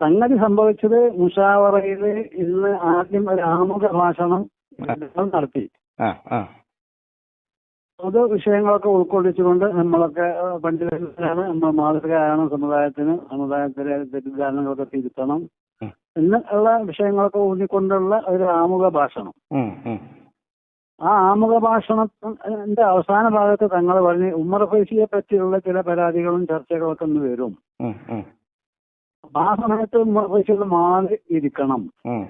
സംഗതി സംഭവിച്ചത് മുഷാവറയിൽ ഇന്ന് ആദ്യം ഒരു ആമുഖ ഭാഷണം നടത്തി. പൊതു വിഷയങ്ങളൊക്കെ ഉൾക്കൊള്ളിച്ചുകൊണ്ട് നമ്മളൊക്കെ പണ്ഡിതരാണ് നമ്മൾ മാതൃകയാണ് സമുദായത്തിന് സമുദായത്തിലെ തെറ്റിദ്ധാരണകളൊക്കെ തിരുത്തണം എന്ന് ഉള്ള വിഷയങ്ങളൊക്കെ ഊന്നിക്കൊണ്ടുള്ള ഒരു ആമുഖ ഭാഷണം. ആ ആമുഖ ഭാഷണത്തിന്റെ അവസാന ഭാഗത്ത് തങ്ങൾ പറഞ്ഞ് ഉമ്മർ ഫൈസിയെ പറ്റിയുള്ള ചില പരാതികളും ചർച്ചകളൊക്കെ ഒന്ന് വരും. ആ സമയത്ത് ഫൈസികൾ മാറി ഇരിക്കണം. ഉം.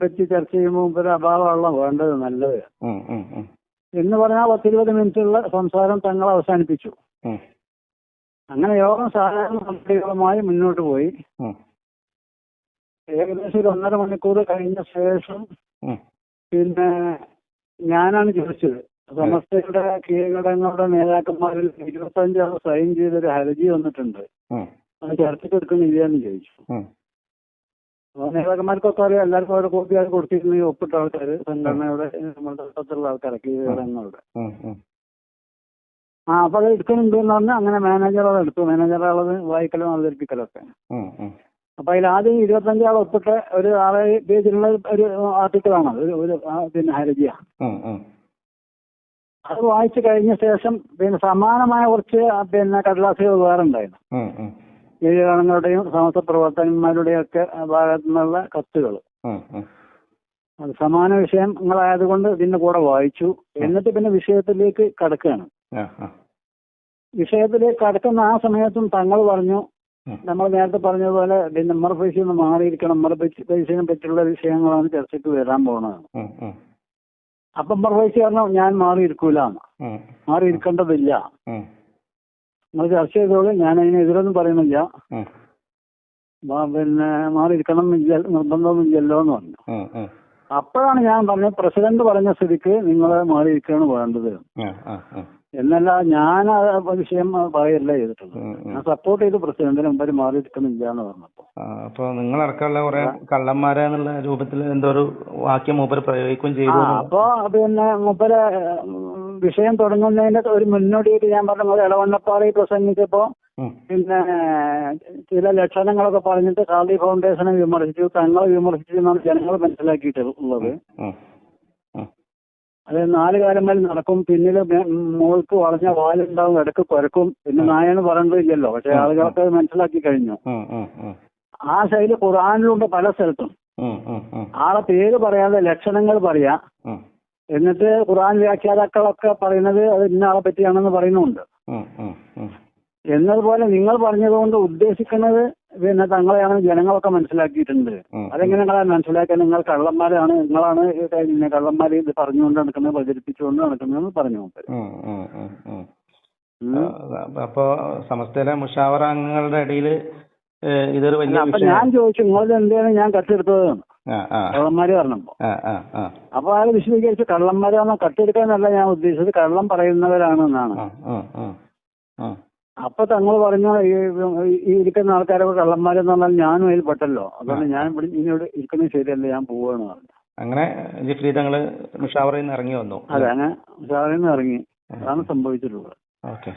പറ്റി ചർച്ച ചെയ്യുമ്പോൾ മൂപ്പര് അഭാവമുള്ള വേണ്ടത് നല്ലത്. എന്ന് പറഞ്ഞാൽ പത്തിരുപത് മിനിറ്റുള്ള സംസാരം തങ്ങൾ അവസാനിപ്പിച്ചു. അങ്ങനെ യോഗം സാധാരണ നടപടികളുമായി മുന്നോട്ട് പോയി. ഏകദേശം ഒരു ഒന്നര മണിക്കൂർ കഴിഞ്ഞ ശേഷം പിന്നെ ഞാനാണ് ചോദിച്ചത്. സമസ്തയുടെ കീഴടങ്ങളുടെ നേതാക്കന്മാരിൽ ഇരുപത്തഞ്ചാൾ സൈൻ ചെയ്തൊരു ഹർജി വന്നിട്ടുണ്ട്. അത് ചർച്ചയ്ക്ക് എടുക്കുന്നില്ല എന്ന് ചോദിച്ചു. നേതാക്കന്മാർക്കൊക്കെ അറിയാം. എല്ലാവർക്കും അവരുടെ കോപ്പി അത് കൊടുത്തിരുന്ന ഒപ്പിട്ട ആൾക്കാർ സംഘടനയുടെ നമ്മുടെ തൊട്ടുള്ള ആൾക്കാരൊക്കെ ഉം. ആ. അപ്പൊ അത് എടുക്കുന്നുണ്ട് എന്ന് പറഞ്ഞാൽ അങ്ങനെ മാനേജർ അത് എടുത്തു. മാനേജർ ആളത് വായിക്കലും അവതരിപ്പിക്കലും ഒക്കെ. അപ്പൊ അതിൽ ആദ്യം ഇരുപത്തഞ്ചാൾ ഒപ്പിട്ട ഒരു ആറ് പേജിലുള്ള ഒരു ആർട്ടിക്കിളാണ് ഒരു ഒരു പിന്നെ ഹരജിയ. അത് വായിച്ചു കഴിഞ്ഞ ശേഷം പിന്നെ സമാനമായ കുറച്ച് പിന്നെ കടലാസുകൾ വേറെ ഉണ്ടായിരുന്നു. ഉം. സമസ്ത പ്രവർത്തകന്മാരുടെയും ഒക്കെ ഭാഗത്തു നിന്നുള്ള കത്തുകൾ സമാന വിഷയങ്ങളായതുകൊണ്ട് ഇതിന്റെ കൂടെ വായിച്ചു. എന്നിട്ട് പിന്നെ വിഷയത്തിലേക്ക് കടക്കുകയാണ്. വിഷയത്തിലേക്ക് കടക്കുന്ന ആ സമയത്തും തങ്ങൾ പറഞ്ഞു നമ്മൾ നേരത്തെ പറഞ്ഞതുപോലെ പിന്നെ പൈസ ഒന്ന് നിന്ന് മാറിയിരിക്കണം നമ്മൾ പൈസയെ ഫൈസിനെ പറ്റിയുള്ള വിഷയങ്ങളാണ് ചർച്ചയ്ക്ക് വരാൻ പോകുന്നത്. അപ്പം ഉം. അപ്പൊ ഉമ്മർ ഫൈസി പറഞ്ഞു ഞാൻ മാറിയിരിക്കൂല ഉം, മാറിയിരിക്കേണ്ടതില്ല. നിങ്ങൾ ചർച്ച ചെയ്തോളൂ ഞാൻ അതിന് എതിരൊന്നും പറയുന്നില്ല പിന്നെ മാറിയിരിക്കണം നിർബന്ധമൊന്നുമില്ലല്ലോ എന്ന് പറഞ്ഞു. അപ്പോഴാണ് ഞാൻ പറഞ്ഞത് പ്രസിഡന്റ് പറഞ്ഞ സ്ഥിതിക്ക് നിങ്ങൾ മാറിയിരിക്കുകയാണ് വേണ്ടത്. എന്നല്ല ഞാൻ ആ വിഷയം പറയല്ല ചെയ്തിട്ടുള്ളത്. ഞാൻ സപ്പോർട്ട് ചെയ്ത് പ്രസിഡന്റിന് മുമ്പിൽ മാറിയിരിക്കുന്നില്ല എന്ന് പറഞ്ഞപ്പോ അപ്പൊ നിങ്ങളടക്കമുള്ള കുറെ കള്ളന്മാരെന്നുള്ള രൂപത്തിൽ എന്തോ ഒരു വാക്യം മൂപ്പര് പ്രയോഗിക്കുകയും ചെയ്തു അപ്പൊ പിന്നെ മൂപ്പര് വിഷയം തുടങ്ങുന്നതിന്റെ ഒരു മുന്നോടിയായിട്ട് ഞാൻ പറഞ്ഞു പോലെ ഇളവണ്ണപ്പാറയിൽ പ്രസംഗിച്ചപ്പോ പിന്നെ ചില ലക്ഷണങ്ങളൊക്കെ പറഞ്ഞിട്ട് കാളി ഫൗണ്ടേഷനെ വിമർശിച്ചു. തങ്ങളെ വിമർശിച്ചു എന്നാണ് ജനങ്ങൾ മനസ്സിലാക്കിയിട്ടുള്ളത്. അത് നാല് കാലങ്ങളിൽ നടക്കും. പിന്നിൽ മോൾക്ക് വളഞ്ഞ വാലുണ്ടാവും ഇടയ്ക്ക് കുരക്കും പിന്നെ നായെന്ന് പറഞ്ഞില്ലല്ലോ പക്ഷെ ആളുകൾക്ക് അത് മനസ്സിലാക്കി കഴിഞ്ഞു. ആ ശൈലി ഖുറാനിലുണ്ട് പല സ്ഥലത്തും. ആളെ പേര് പറയാതെ ലക്ഷണങ്ങൾ പറയാ. എന്നിട്ട് ഖുറാൻ വ്യാഖ്യാതാക്കളൊക്കെ പറയുന്നത് അത് ഇന്ന ആളെ പറ്റിയാണെന്ന് പറയുന്നുണ്ട്. എന്നതുപോലെ നിങ്ങൾ പറഞ്ഞതുകൊണ്ട് ഉദ്ദേശിക്കുന്നത് പിന്നെ തങ്ങളെയാണ് ജനങ്ങളൊക്കെ മനസ്സിലാക്കിയിട്ടുണ്ട്. അതെങ്ങനെ നിങ്ങളെ മനസ്സിലാക്കാൻ നിങ്ങൾ കള്ളന്മാരാണ്? നിങ്ങളാണ് പിന്നെ കള്ളന്മാര് ഇത് പറഞ്ഞുകൊണ്ട് നടക്കുന്നത് പ്രചരിപ്പിച്ചുകൊണ്ട് നടക്കുന്നതെന്ന് പറഞ്ഞു അപ്പോ സമസ്തയിലെ മുഷാവറ അംഗങ്ങളുടെ ഇടയിൽ ഇതൊരു വലിയ ഞാൻ ചോദിച്ചു നിങ്ങളത് എന്താണ് ഞാൻ കട്ടെടുത്തത് കള്ളന്മാര് പറഞ്ഞപ്പോ അപ്പൊ അയാൾ വിശദീകരിച്ചു കള്ളന്മാരാണോ കട്ടെടുക്കാന്നല്ല ഞാൻ ഉദ്ദേശിച്ചത്. കള്ളം പറയുന്നവരാണെന്നാണ്. അപ്പൊ തങ്ങൾ പറഞ്ഞ ഈ ഇരിക്കുന്ന ആൾക്കാരൊക്കെ കള്ളന്മാരെന്ന് പറഞ്ഞാൽ ഞാനും അതിൽ പെട്ടല്ലോ. അതുകൊണ്ട് ഞാൻ ഇവിടെ ഇനിയോട് ഇരിക്കുന്നത് ശരിയല്ല ഞാൻ പോവാണ് പറഞ്ഞു. അങ്ങനെ ജിഫ്രി തങ്ങൾ മുഷാവറയിൽ നിന്ന് ഇറങ്ങി വന്നു അതെ അങ്ങനെ നിന്ന് ഇറങ്ങി. അതാണ് സംഭവിച്ചിട്ടുള്ളത്. ഓക്കെ.